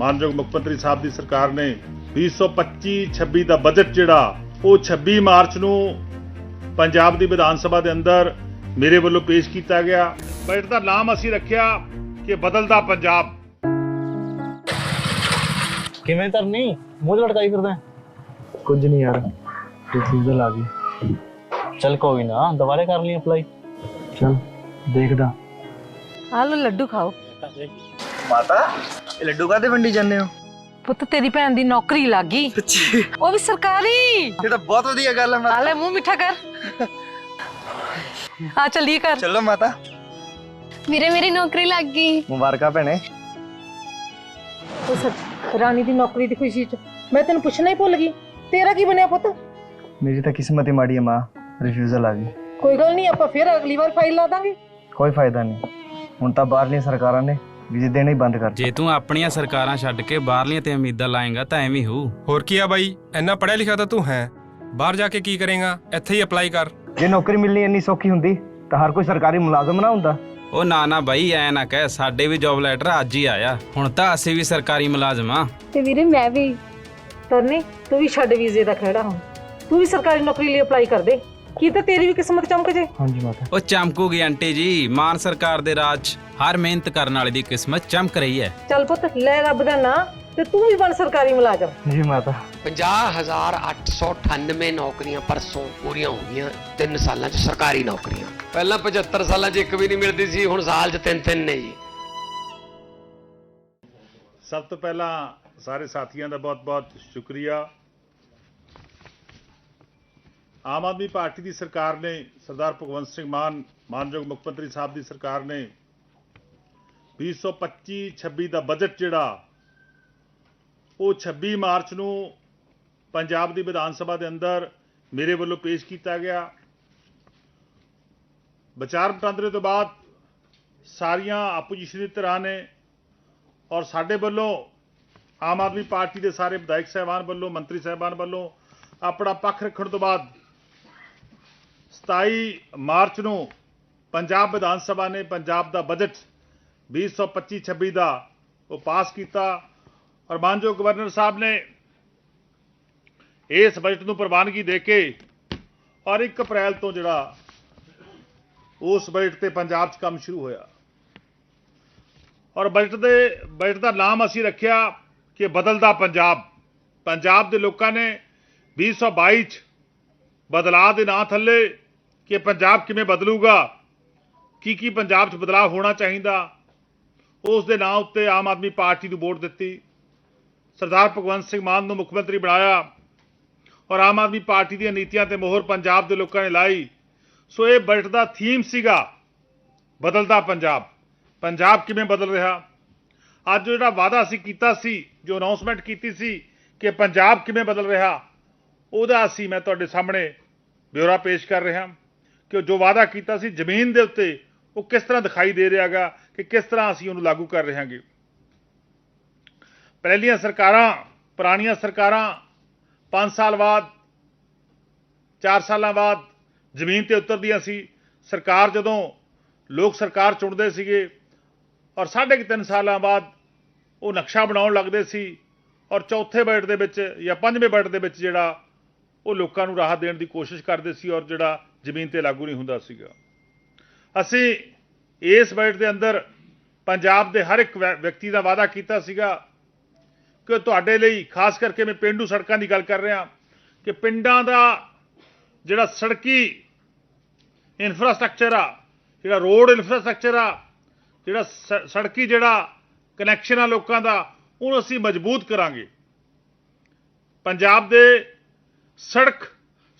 ਮਾਨਯੋਗ ਮੁੱਖ ਮੰਤਰੀ ਸਾਹਿਬ ਦੀ ਸਰਕਾਰ ਨੇ 2025-26 ਦਾ ਬਜਟ ਜਿਹੜਾ ਉਹ 26 ਮਾਰਚ ਨੂੰ ਪੰਜਾਬ ਦੀ ਵਿਧਾਨ ਸਭਾ ਦੇ ਅੰਦਰ ਮੇਰੇ ਵੱਲੋਂ ਪੇਸ਼ ਕੀਤਾ ਗਿਆ। ਬਜਟ ਦਾ ਨਾਮ ਅਸੀਂ ਰੱਖਿਆ ਕਿ ਬਦਲਦਾ ਪੰਜਾਬ। ਕਿਵੇਂ ਤਰਨੀ ਮੂੰਹ ਲਟਕਾਈ ਫਿਰਦਾ। ਕੁਝ ਨਹੀਂ ਯਾਰ ਰਿਫਿਊਜ਼ਲ ਆ ਗਈ ਚਲ ਕੋਈ ਨਾ ਦੁਬਾਰੇ ਕਰ ਲਈ ਅਪਲਾਈ ਚਲ ਦੇਖਦਾ। ਆ ਲੋ ਲੱਡੂ ਖਾਓ। ਮਾਤਾ ਇਹ ਲੱਡੂ ਕਾਦੇ ਵੰਡੀ ਜਾਂਦੇ ਹੋ? ਪੁੱਤ ਤੇਰੀ ਭੈਣ ਦੀ ਨੌਕਰੀ ਲੱਗ ਗਈ। ਸੱਚੀ ਉਹ ਵੀ ਸਰਕਾਰੀ। ਇਹ ਤਾਂ ਬਹੁਤ ਵਧੀਆ ਗੱਲ ਹੈ ਮਾਤਾ। ਲੈ ਮੂੰਹ ਮਿੱਠਾ ਕਰ। ਆ ਚੱਲੀਏ ਕਰ ਚਲੋ ਮਾਤਾ। ਵੀਰੇ ਮੇਰੀ ਨੌਕਰੀ ਲੱਗ ਗਈ। ਮੁਬਾਰਕਾਂ ਭੈਣੇ। ਉਹ ਸੱਚ ਰਾਣੀ ਦੀ ਨੌਕਰੀ ਦੀ ਖੁਸ਼ੀ ਚ ਮੈਂ ਤੈਨੂੰ ਪੁੱਛਣਾ ਹੀ ਭੁੱਲ ਗਈ। ਤੇਰਾ ਕੀ ਬਣਿਆ ਪੁੱਤ? ਮੇਰੀ ਤਾਂ ਕਿਸਮਤ ਹੀ ਮਾੜੀ ਹੈ ਮਾਂ। ਰਿਫਿਊਜ਼ਲ ਆ ਗਈ। ਕੋਈ ਗੱਲ ਨਹੀਂ ਆਪਾਂ ਫਿਰ ਅਗਲੀ ਵਾਰ ਫਾਈਲ ਲਾ ਦਾਂਗੇ। ਕੋਈ ਫਾਇਦਾ ਨਹੀਂ। ਹੁਣ ਤਾਂ ਬਾਹਰਲੀਆਂ ਸਰਕਾਰਾਂ ਨੇ ਵੀਜ਼ੇ ਦੇਣੇ ਹੀ ਬੰਦ ਕਰ ਜੇ ਤੂੰ ਆਪਣੀਆਂ ਸਰਕਾਰਾਂ ਛੱਡ ਕੇ ਬਾਹਰਲੀਆਂ ਤੇ ਉਮੀਦਾਂ ਲਾਏਗਾ ਤਾਂ ਐਵੇਂ ਹੀ ਹੋਊ। ਹੋਰ ਕੀ ਆ ਬਾਈ? ਇੰਨਾ ਪੜਿਆ ਲਿਖਿਆ ਤਾਂ ਤੂੰ ਹੈ। ਬਾਹਰ ਜਾ ਕੇ ਕੀ ਕਰੇਗਾ? ਇੱਥੇ ਹੀ ਅਪਲਾਈ ਕਰ। ਜੇ ਨੌਕਰੀ ਮਿਲਣੀ ਇੰਨੀ ਸੌਖੀ ਹੁੰਦੀ ਤਾਂ ਹਰ ਕੋਈ ਸਰਕਾਰੀ ਮੁਲਾਜ਼ਮ ਨਾ ਹੁੰਦਾ। ਉਹ ਨਾ ਨਾ ਬਾਈ ਐ ਨਾ ਕਹਿ ਸਾਡੇ ਵੀ ਜੌਬ ਲੈਟਰ ਅੱਜ ਹੀ ਆਇਆ। ਹੁਣ ਤਾਂ ਅਸੀਂ ਵੀ ਸਰਕਾਰੀ ਮੁਲਾਜ਼ਮ ਆ ਤੇ ਵੀਰੇ ਮੈਂ ਵੀ ਤਰਨੀ ਤੂੰ ਵੀ ਛੱਡ ਵੀਜ਼ੇ ਦਾ ਖੜਾ ਹੁਣ। ਤੂੰ ਵੀ ਸਰਕਾਰੀ ਨੌਕਰੀ ਲਈ ਅਪਲਾਈ ਕਰ ਦੇ। ਕੀ ਤਾਂ ਤੇਰੀ ਵੀ ਕਿਸਮਤ ਚਮਕ ਜੇ? ਹਾਂਜੀ ਮਾਤਾ। ਉਹ ਚਮਕੂਗੀ ਆਂਟੀ ਜੀ ਮਾਨ ਸਰਕਾਰ ਦੇ ਰਾਜ 'ਚ ਹਰ ਮਿਹਨਤ ਕਰਨ ਵਾਲੇ ਦੀ ਕਿਸਮਤ ਚਮਕ ਰਹੀ ਹੈ। ਚੱਲ ਪੁੱਤ ਲੈ ਰੱਬ ਦਾ ਨਾਂ ਤੇ ਤੂੰ ਵੀ ਬਣ ਸਰਕਾਰੀ ਮੁਲਾਜ਼ਮ। ਜੀ ਮਾਤਾ। 50898 ਨੌਕਰੀਆਂ ਪਰਸੋਂ ਪੂਰੀਆਂ ਹੋ ਗਈਆਂ 3 ਸਾਲਾਂ 'ਚ ਸਰਕਾਰੀ ਨੌਕਰੀਆਂ। ਪਹਿਲਾਂ 75 ਸਾਲਾਂ 'ਚ ਇੱਕ ਵੀ ਨਹੀਂ ਮਿਲਦੀ ਸੀ ਹੁਣ ਸਾਲ 'ਚ ਤਿੰਨ ਤਿੰਨ ਨੇ ਜੀ। ਸਭ ਤੋਂ ਪਹਿਲਾਂ ਸਾਰੇ ਸਾਥੀਆਂ ਦਾ ਬਹੁਤ-ਬਹੁਤ ਸ਼ੁਕਰੀਆ। ਆਮ ਆਦਮੀ ਪਾਰਟੀ ਦੀ ਸਰਕਾਰ ਨੇ, ਸਰਦਾਰ ਭਗਵੰਤ ਸਿੰਘ ਮਾਨ, ਮਾਨਯੋਗ ਮੁੱਖ ਮੰਤਰੀ ਸਾਹਿਬ ਦੀ ਸਰਕਾਰ ਨੇ 2025-26 ਦਾ ਬਜਟ ਜਿਹੜਾ, ਉਹ 26 ਮਾਰਚ ਨੂੰ ਪੰਜਾਬ ਦੀ ਵਿਧਾਨ ਸਭਾ ਦੇ ਅੰਦਰ ਮੇਰੇ ਵੱਲੋਂ ਪੇਸ਼ ਕੀਤਾ ਗਿਆ। ਵਿਚਾਰ ਵਟਾਂਦਰੇ ਤੋਂ ਬਾਅਦ ਸਾਰੀਆਂ ਆਪੋਜੀਸ਼ਨ ਦੀ ਧਿਰਾਂ ਨੇ ਔਰ ਸਾਡੇ ਵੱਲੋਂ ਆਮ ਆਦਮੀ ਪਾਰਟੀ ਦੇ ਸਾਰੇ ਵਿਧਾਇਕ ਸਹਿਬਾਨ ਵੱਲੋਂ, ਮੰਤਰੀ ਸਹਿਬਾਨ ਵੱਲੋਂ ਆਪਣਾ ਪੱਖ ਰੱਖਣ ਤੋਂ ਬਾਅਦ 27 ਮਾਰਚ ਨੂੰ ਪੰਜਾਬ ਵਿਧਾਨ ਸਭਾ ਨੇ ਪੰਜਾਬ ਦਾ ਬਜਟ 2025-26 ਦਾ ਉਹ ਪਾਸ ਕੀਤਾ ਔਰ ਮਾਨਯੋਗ ਗਵਰਨਰ ਸਾਹਿਬ ਨੇ ਇਸ ਬਜਟ ਨੂੰ ਪ੍ਰਵਾਨਗੀ ਦੇ ਕੇ ਔਰ 1 ਅਪ੍ਰੈਲ ਤੋਂ ਜਿਹੜਾ ਉਸ ਬਜਟ ਤੇ ਪੰਜਾਬ 'ਚ ਕੰਮ ਸ਼ੁਰੂ ਹੋਇਆ। ਔਰ ਬਜਟ ਦੇ, ਬਜਟ ਦਾ ਨਾਮ ਅਸੀਂ ਰੱਖਿਆ ਕਿ ਬਦਲਦਾ ਪੰਜਾਬ। ਪੰਜਾਬ ਦੇ ਲੋਕਾਂ ਨੇ 2022 ਚ ਬਦਲਾਅ ਦੇ ਨਾਂ ਥੱਲੇ ਕਿ ਪੰਜਾਬ ਕਿਵੇਂ ਬਦਲੂਗਾ? ਕੀ ਕੀ ਪੰਜਾਬ 'ਚ ਬਦਲਾਅ ਹੋਣਾ ਚਾਹੀਦਾ? ਉਸ ਦੇ ਨਾਂ ਉੱਤੇ ਆਮ ਆਦਮੀ ਪਾਰਟੀ ਨੂੰ ਵੋਟ ਦਿੱਤੀ। ਸਰਦਾਰ ਭਗਵੰਤ ਸਿੰਘ ਮਾਨ ਨੂੰ ਮੁੱਖ ਮੰਤਰੀ ਬਣਾਇਆ ਔਰ ਆਮ ਆਦਮੀ ਪਾਰਟੀ ਦੀਆਂ ਨੀਤੀਆਂ ਤੇ ਮੋਹਰ ਪੰਜਾਬ ਦੇ ਲੋਕਾਂ ਨੇ ਲਾਈ। ਸੋ ਇਹ ਬਜਟ ਦਾ ਥੀਮ ਸੀਗਾ, ਬਦਲਦਾ ਪੰਜਾਬ। ਪੰਜਾਬ ਕਿਵੇਂ ਬਦਲ ਰਿਹਾ? ਅੱਜ ਜਿਹੜਾ ਵਾਅਦਾ ਅਸੀਂ ਕੀਤਾ ਸੀ, ਜੋ ਅਨਾਉਂਸਮੈਂਟ ਕੀਤੀ ਸੀ ਕਿ ਪੰਜਾਬ ਕਿਵੇਂ ਬਦਲ ਰਿਹਾ, ਉਹਦਾ ਅਸੀਂ ਮੈਂ ਤੁਹਾਡੇ ਸਾਹਮਣੇ ਬਿਊਰਾ ਪੇਸ਼ ਕਰ ਰਿਹਾ ਕਿ ਜੋ ਵਾਅਦਾ ਕੀਤਾ ਸੀ ਜ਼ਮੀਨ ਦੇ ਉੱਤੇ, ਉਹ ਕਿਸ ਤਰ੍ਹਾਂ ਦਿਖਾਈ ਦੇ ਰਿਹਾਗਾ ਕਿ ਕਿਸ ਤਰ੍ਹਾਂ ਅਸੀਂ ਉਹਨੂੰ ਲਾਗੂ ਕਰ ਰਹੇ ਹਾਂਗੇ। ਪਹਿਲੀਆਂ ਸਰਕਾਰਾਂ, ਪੁਰਾਣੀਆਂ ਸਰਕਾਰਾਂ 5 ਸਾਲ ਬਾਅਦ 4 ਸਾਲਾਂ ਬਾਅਦ ਜ਼ਮੀਨ ਤੇ ਉਤਰਦੀਆਂ ਸੀ। ਸਰਕਾਰ ਜਦੋਂ ਲੋਕ ਸਰਕਾਰ ਚੁਣਦੇ ਸੀਗੇ ਔਰ ਸਾਢੇ ਕੁ ਤਿੰਨ ਸਾਲਾਂ ਬਾਅਦ ਉਹ ਨਕਸ਼ਾ ਬਣਾਉਣ ਲੱਗਦੇ ਸੀ ਔਰ ਚੌਥੇ ਬਜਟ ਦੇ ਵਿੱਚ ਜਾਂ ਪੰਜਵੇਂ ਬਜਟ ਦੇ ਵਿੱਚ ਜਿਹੜਾ ਉਹ ਲੋਕਾਂ ਨੂੰ ਰਾਹਤ ਦੇਣ ਦੀ ਕੋਸ਼ਿਸ਼ ਕਰਦੇ ਸੀ ਔਰ ਜਿਹੜਾ ਜ਼ਮੀਨ ਤੇ ਲਾਗੂ ਨਹੀਂ ਹੁੰਦਾ ਸੀਗਾ। ਅਸੀਂ ਇਸ ਬਜਟ ਦੇ ਅੰਦਰ ਪੰਜਾਬ ਦੇ ਹਰ ਇੱਕ ਵਿਅਕਤੀ ਦਾ ਵਾਅਦਾ ਕੀਤਾ ਸੀਗਾ ਕਿ ਤੁਹਾਡੇ ਲਈ, ਖਾਸ ਕਰਕੇ ਮੈਂ ਪਿੰਡੂ ਸੜਕਾਂ ਦੀ ਗੱਲ ਕਰ ਰਿਹਾ, ਕਿ ਪਿੰਡਾਂ ਦਾ ਜਿਹੜਾ ਸੜਕੀ ਇਨਫਰਾਸਟ੍ਰਕਚਰ ਆ, ਜਿਹੜਾ ਰੋਡ ਇਨਫਰਾਸਟ੍ਰਕਚਰ ਆ, ਜਿਹੜਾ ਸ- ਸੜਕੀ ਜਿਹੜਾ ਕਨੈਕਸ਼ਨ ਆ ਲੋਕਾਂ ਦਾ, ਉਹਨੂੰ ਅਸੀਂ ਮਜ਼ਬੂਤ ਕਰਾਂਗੇ। ਪੰਜਾਬ ਦੇ ਸੜਕ,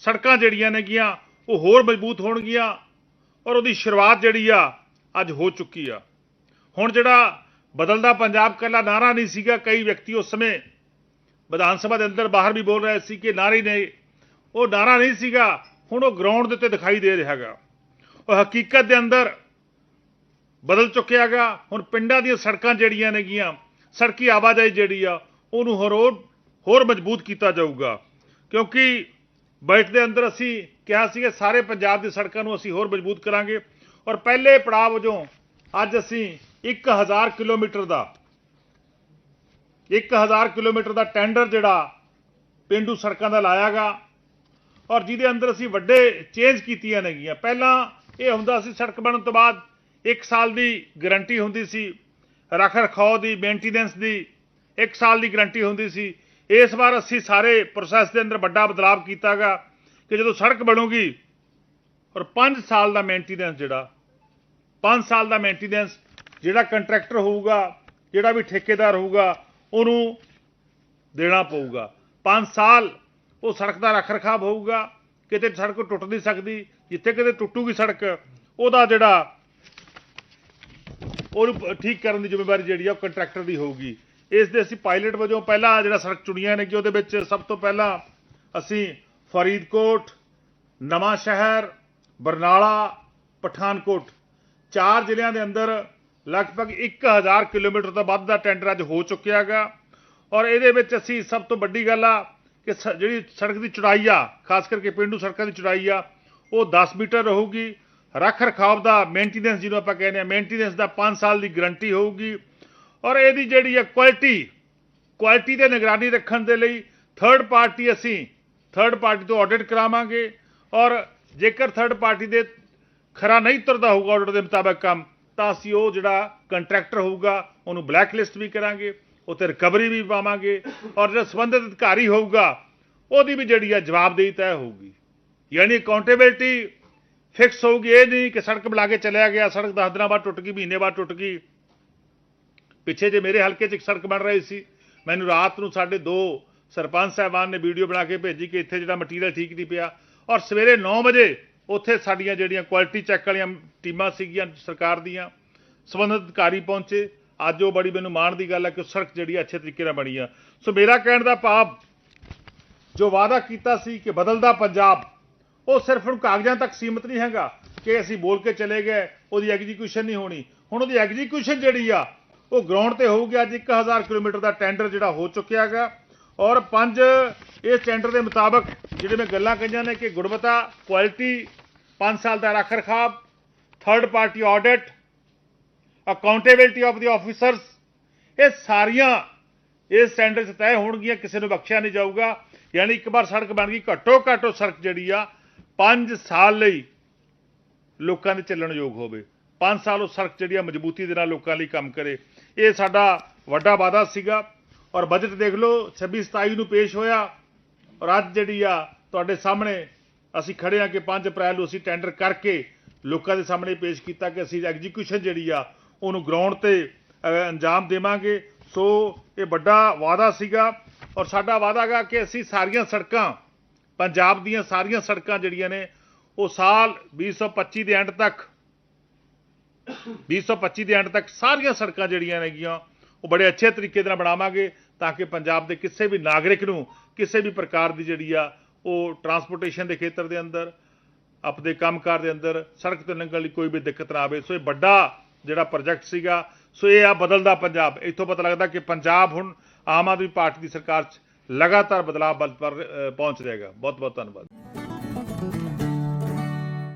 ਸੜਕਾਂ ਜਿਹੜੀਆਂ ਨੇਗੀਆਂ, ਉਹ ਹੋਰ ਮਜ਼ਬੂਤ ਹੋਣਗੀਆਂ ਔਰ ਉਹਦੀ ਸ਼ੁਰੂਆਤ ਜਿਹੜੀ ਆ, ਅੱਜ ਹੋ ਚੁੱਕੀ ਆ। ਹੁਣ ਜਿਹੜਾ ਬਦਲਦਾ ਪੰਜਾਬ ਕੱਲਾ ਨਾਰਾ ਨਹੀਂ ਸੀਗਾ, ਕਈ ਵਿਅਕਤੀ ਉਸ ਸਮੇਂ ਵਿਧਾਨ ਸਭਾ ਦੇ ਅੰਦਰ ਬਾਹਰ ਵੀ ਬੋਲ ਰਹੇ ਸੀ ਕਿ ਨਾਰੇ ਨੇ, ਉਹ ਨਾਰਾ ਨਹੀਂ ਸੀਗਾ, ਹੁਣ ਉਹ ਗਰਾਊਂਡ ਦੇ ਉੱਤੇ ਦਿਖਾਈ ਦੇ ਰਿਹਾਗਾ ਉਹ ਹਕੀਕਤ ਦੇ ਅੰਦਰ ਬਦਲ ਚੁੱਕਿਆਗਾ ਹੁਣ ਪਿੰਡਾਂ ਦੀਆਂ ਸੜਕਾਂ ਜਿਹੜੀਆਂ ਨੇਗੀਆਂ, ਸੜਕੀ ਆਵਾਜਾਈ ਜਿਹੜੀ ਆ, ਉਹਨੂੰ ਹੋਰ ਹੋਰ ਮਜ਼ਬੂਤ ਕੀਤਾ ਜਾਊਗਾ। ਕਿਉਂਕਿ ਬਜਟ ਦੇ ਅੰਦਰ ਅਸੀਂ ਕਿਹਾ ਸੀ ਕਿ ਸਾਰੇ ਪੰਜਾਬ ਦੀ ਸੜਕਾਂ ਨੂੰ ਅਸੀਂ ਹੋਰ ਮਜ਼ਬੂਤ ਕਰਾਂਗੇ। ਔਰ ਪਹਿਲੇ ਪੜਾਅ ਵਜੋਂ ਅੱਜ ਅਸੀਂ 1000 ਕਿਲੋਮੀਟਰ ਦਾ 1000 ਕਿਲੋਮੀਟਰ ਦਾ ਟੈਂਡਰ ਜਿਹੜਾ ਪਿੰਡੂ ਸੜਕਾਂ ਦਾ ਲਾਇਆਗਾ। ਔਰ ਜਿਹਦੇ ਅੰਦਰ ਅਸੀਂ ਵੱਡੇ ਚੇਂਜ ਕੀਤੀਆਂ ਨੇਗੀਆਂ। ਪਹਿਲਾਂ ਇਹ ਹੁੰਦਾ ਸੀ ਸੜਕ ਬਣਨ ਤੋਂ ਬਾਅਦ 1 ਸਾਲ ਦੀ ਗਾਰੰਟੀ ਹੁੰਦੀ ਸੀ। ਰੱਖ ਰਖਾਓ ਦੀ, ਮੇਨਟੇਨੈਂਸ ਦੀ 1 ਸਾਲ ਦੀ ਗਾਰੰਟੀ ਹੁੰਦੀ ਸੀ। ਇਸ ਵਾਰ ਅਸੀਂ ਸਾਰੇ ਪ੍ਰੋਸੈਸ ਦੇ ਅੰਦਰ ਵੱਡਾ ਬਦਲਾਅ ਕੀਤਾਗਾ ਕਿ ਜਦੋਂ ਸੜਕ ਬਣੂਗੀ ਔਰ 5 ਸਾਲ ਦਾ ਮੇਨਟੇਨੈਂਸ ਜਿਹੜਾ 5 ਸਾਲ ਦਾ ਮੇਨਟੇਨੈਂਸ ਜਿਹੜਾ ਕੰਟਰੈਕਟਰ ਹੋਊਗਾ, ਜਿਹੜਾ ਵੀ ਠੇਕੇਦਾਰ ਹੋਊਗਾ, ਉਹਨੂੰ ਦੇਣਾ ਪਊਗਾ। 5 ਸਾਲ ਉਹ ਸੜਕ ਦਾ ਰੱਖ ਰਖਾਵ ਹੋਊਗਾ, ਕਿਤੇ ਸੜਕ ਟੁੱਟ ਨਹੀਂ ਸਕਦੀ, ਜਿੱਥੇ ਕਿਤੇ ਟੁੱਟੂਗੀ ਸੜਕ, ਉਹਦਾ ਜਿਹੜਾ ਉਹਨੂੰ ਠੀਕ ਕਰਨ ਦੀ ਜ਼ਿੰਮੇਵਾਰੀ ਜਿਹੜੀ ਆ ਉਹ ਕੰਟਰੈਕਟਰ ਦੀ ਹੋਊਗੀ। ਇਸ ਦੇ ਅਸੀਂ ਪਾਇਲਟ ਵਜੋਂ ਪਹਿਲਾਂ ਜਿਹੜਾ ਸੜਕ ਚੁਣੀਆਂ ਨੇ ਕਿ ਉਹਦੇ ਵਿੱਚ ਸਭ ਤੋਂ ਪਹਿਲਾਂ ਅਸੀਂ ਫਰੀਦਕੋਟ, ਨਵਾਂ ਸ਼ਹਿਰ, ਬਰਨਾਲਾ, ਪਠਾਨਕੋਟ, ਚਾਰ ਜ਼ਿਲ੍ਹਿਆਂ ਦੇ ਅੰਦਰ ਲਗਭਗ 1000 ਕਿਲੋਮੀਟਰ ਤੋਂ ਵੱਧ ਦਾ ਟੈਂਡਰ ਅੱਜ ਹੋ ਚੁੱਕਿਆ ਹੈਗਾ। ਔਰ ਇਹਦੇ ਵਿੱਚ ਅਸੀਂ ਸਭ ਤੋਂ ਵੱਡੀ ਗੱਲ ਆ ਕਿ ਸ- ਜਿਹੜੀ ਸੜਕ ਦੀ ਚੌੜਾਈ ਆ, ਖਾਸ ਕਰਕੇ ਪਿੰਡੂ ਸੜਕਾਂ ਦੀ ਚੌੜਾਈ ਆ, ਉਹ 10 ਮੀਟਰ ਰਹੂਗੀ। ਰੱਖ ਰਖਾਵ ਦਾ ਮੇਨਟੇਨੈਂਸ ਜਿਹਨੂੰ ਆਪਾਂ ਕਹਿੰਦੇ ਆ ਮੇਨਟੇਨੈਂਸ ਦਾ 5 ਸਾਲ ਦੀ ਗਾਰੰਟੀ ਹੋਊਗੀ। ਔਰ ਇਹਦੀ ਜਿਹੜੀ ਹੈ ਕੁਆਲਿਟੀ ਕੁਆਲਿਟੀ ਤੇ ਨਿਗਰਾਨੀ ਰੱਖਣ ਦੇ ਲਈ ਥਰਡ ਪਾਰਟੀ ਅਸੀਂ ਥਰਡ ਪਾਰਟੀ ਤੋਂ ਆਡਿਟ ਕਰਾਵਾਂਗੇ ਔਰ ਜੇਕਰ ਥਰਡ ਪਾਰਟੀ ਦੇ ਖਰਾ ਨਹੀਂ ਤੁਰਦਾ ਹੋਊਗਾ ਆਰਡਰ ਦੇ ਮੁਤਾਬਕ ਕੰਮ, ਤਾਂ ਅਸੀਂ ਉਹ ਜਿਹੜਾ ਕੰਟਰੈਕਟਰ ਹੋਊਗਾ, ਉਹਨੂੰ ਬਲੈਕ ਲਿਸਟ ਵੀ ਕਰਾਂਗੇ ਉੱਤੇ ਰਿਕਵਰੀ ਵੀ ਪਾਵਾਂਗੇ ਔਰ ਜਿਹੜਾ ਸੰਬੰਧਿਤ ਅਧਿਕਾਰੀ ਹੋਊਗਾ, ਉਹਦੀ ਵੀ ਜਿਹੜੀ ਹੈ ਜਵਾਬਦੇਹੀ ਤੈਅ ਹੋਊਗੀ। ਯਾਨੀ ਅਕਾਊਂਟੇਬਿਲਟੀ ਫਿਕਸ ਹੋਊਗੀ, ਇਹ ਨਹੀਂ ਕਿ ਸੜਕ ਬਣਾ ਕੇ ਚਲਿਆ ਗਿਆ, ਸੜਕ 10 ਦਿਨਾਂ ਬਾਅਦ ਟੁੱਟ ਗਈ, ਮਹੀਨੇ ਬਾਅਦ ਟੁੱਟ ਗਈ ਪਿੱਛੇ ਜੇ ਮੇਰੇ ਹਲਕੇ 'ਚ ਇੱਕ ਸੜਕ ਬਣ ਰਹੀ ਸੀ, ਮੈਨੂੰ ਰਾਤ ਨੂੰ ਸਾਡੇ ਦੋ ਸਰਪੰਚ ਸਾਹਿਬਾਨ ਨੇ ਵੀਡੀਓ ਬਣਾ ਕੇ ਭੇਜੀ ਕਿ ਇੱਥੇ ਜਿਹੜਾ ਮਟੀਰੀਅਲ ਠੀਕ ਨਹੀਂ ਪਿਆ। ਔਰ ਸਵੇਰੇ 9 ਵਜੇ ਉੱਥੇ ਸਾਡੀਆਂ ਜਿਹੜੀਆਂ ਕੁਆਲਿਟੀ ਚੈੱਕ ਵਾਲੀਆਂ ਟੀਮਾਂ ਸੀਗੀਆਂ ਸਰਕਾਰ ਦੀਆਂ, ਸੰਬੰਧਿਤ ਅਧਿਕਾਰੀ ਪਹੁੰਚੇ। ਅੱਜ ਉਹ ਬੜੀ ਮੈਨੂੰ ਮਾਣ ਦੀ ਗੱਲ ਹੈ ਕਿ ਉਹ ਸੜਕ ਜਿਹੜੀ ਅੱਛੇ ਤਰੀਕੇ ਨਾਲ ਬਣੀ ਆ। ਸੋ ਮੇਰਾ ਕਹਿਣ ਦਾ ਭਾਵ, ਜੋ ਵਾਅਦਾ ਕੀਤਾ ਸੀ ਕਿ ਬਦਲਦਾ ਪੰਜਾਬ, ਉਹ ਸਿਰਫ ਹੁਣ ਕਾਗਜ਼ਾਂ ਤੱਕ ਸੀਮਿਤ ਨਹੀਂ ਹੈਗਾ ਕਿ ਅਸੀਂ ਬੋਲ ਕੇ ਚਲੇ ਗਏ, ਉਹਦੀ ਐਗਜ਼ੀਕਿਊਸ਼ਨ ਨਹੀਂ ਹੋਣੀ। ਹੁਣ ਉਹਦੀ ਐਗਜ਼ੀਕਿਊਸ਼ਨ ਜਿਹੜੀ ਆ ਉਹ ਗਰਾਊਂਡ ਤੇ ਹੋਊਗੀ। ਅੱਜ 1000 ਕਿਲੋਮੀਟਰ ਦਾ ਟੈਂਡਰ ਜਿਹੜਾ ਹੋ ਚੁੱਕਿਆ ਹੈਗਾ। ਔਰ ਪੰਜ, ਇਸ ਟੈਂਡਰ ਦੇ ਮੁਤਾਬਕ ਜਿਹੜੇ ਮੈਂ ਗੱਲਾਂ ਕਹੀਆਂ ਨੇ ਕਿ ਗੁਣਵੱਤਾ ਕੁਆਲਿਟੀ 5 ਸਾਲ ਦਾ ਰੱਖ ਰਖਾਵ third party audit accountability of the officers ਇਹ ਸਾਰੀਆਂ ਇਸ ਟੈਂਡਰ 'ਚ ਤੈਅ ਹੋਣਗੀਆਂ, ਕਿਸੇ ਨੂੰ ਬਖਸ਼ਿਆ ਨਹੀਂ ਜਾਊਗਾ। ਯਾਨੀ ਇੱਕ ਵਾਰ ਸੜਕ ਬਣ ਗਈ, ਘੱਟੋ ਘੱਟ ਉਹ ਸੜਕ ਜਿਹੜੀ ਆ 5 ਸਾਲ ਲਈ ਲੋਕਾਂ ਦੇ ਚੱਲਣ ਯੋਗ ਹੋਵੇ। 5 ਸਾਲ ਉਹ ਸੜਕ ਜਿਹੜੀ ਆ, ਮਜ਼ਬੂਤੀ ਦੇ ਨਾਲ ਲੋਕਾਂ ਲਈ ਕੰਮ ਕਰੇ। ਇਹ ਸਾਡਾ ਵੱਡਾ ਵਾਅਦਾ ਸੀਗਾ। ਔਰ ਬਜਟ ਦੇਖ ਲਓ 26 27 ਨੂੰ ਪੇਸ਼ ਹੋਇਆ। ਔਰ ਅੱਜ ਜਿਹੜੀ ਆ ਤੁਹਾਡੇ ਸਾਹਮਣੇ ਅਸੀਂ ਖੜੇ ਆ ਕਿ 5 ਅਪ੍ਰੈਲ ਨੂੰ ਅਸੀਂ ਟੈਂਡਰ ਕਰਕੇ ਲੋਕਾਂ ਦੇ ਸਾਹਮਣੇ ਪੇਸ਼ ਕੀਤਾ ਕਿ ਅਸੀਂ ਐਗਜ਼ੀਕਿਊਸ਼ਨ ਜਿਹੜੀ ਆ ਉਹਨੂੰ ਗਰਾਊਂਡ ਤੇ ਅੰਜਾਮ ਦੇਵਾਂਗੇ। ਸੋ ਇਹ ਵੱਡਾ ਵਾਅਦਾ ਸੀਗਾ। ਔਰ ਸਾਡਾ ਵਾਅਦਾ ਹੈਗਾ ਕਿ ਅਸੀਂ ਸਾਰੀਆਂ ਸੜਕਾਂ, ਪੰਜਾਬ ਦੀਆਂ ਸਾਰੀਆਂ ਸੜਕਾਂ ਜਿਹੜੀਆਂ ਨੇ, ਉਹ ਸਾਲ 2025 ਦੇ ਐਂਡ ਤੱਕ 2025 ਦੇ ਐਂਡ ਤੱਕ ਸਾਰੀਆਂ ਸੜਕਾਂ ਜਿਹੜੀਆਂ ਨੇਗੀਆਂ ਉਹ ਬੜੇ ਅੱਛੇ ਤਰੀਕੇ ਨਾਲ ਬਣਾਵਾਂਗੇ ਤਾਂ ਕਿ ਪੰਜਾਬ ਦੇ ਕਿਸੇ ਵੀ ਨਾਗਰਿਕ ਨੂੰ ਕਿਸੇ ਵੀ ਪ੍ਰਕਾਰ ਦੀ ਜਿਹੜੀ ਆ ਉਹ ਟਰਾਂਸਪੋਰਟੇਸ਼ਨ ਦੇ ਖੇਤਰ ਦੇ ਅੰਦਰ ਆਪਣੇ ਕੰਮਕਾਰ ਦੇ ਅੰਦਰ ਸੜਕ ਤੇ ਲੰਘਣ ਲਈ ਕੋਈ ਵੀ ਦਿੱਕਤ ਨਾ ਆਵੇ। ਸੋ ਇਹ ਵੱਡਾ ਜਿਹੜਾ ਪ੍ਰੋਜੈਕਟ ਸੀਗਾ ਸੋ ਇਹ ਆ ਬਦਲਦਾ ਪੰਜਾਬ। ਇੱਥੋਂ ਪਤਾ ਲੱਗਦਾ ਕਿ ਪੰਜਾਬ ਹੁਣ ਆਮ ਆਦਮੀ ਪਾਰਟੀ ਦੀ ਸਰਕਾਰ 'ਚ ਲਗਾਤਾਰ ਬਦਲਾਅ ਵੱਲ ਪਰ ਅ, ਪਹੁੰਚ ਰਹੇਗਾ ਬਹੁਤ ਬਹੁਤ ਧੰਨਵਾਦ।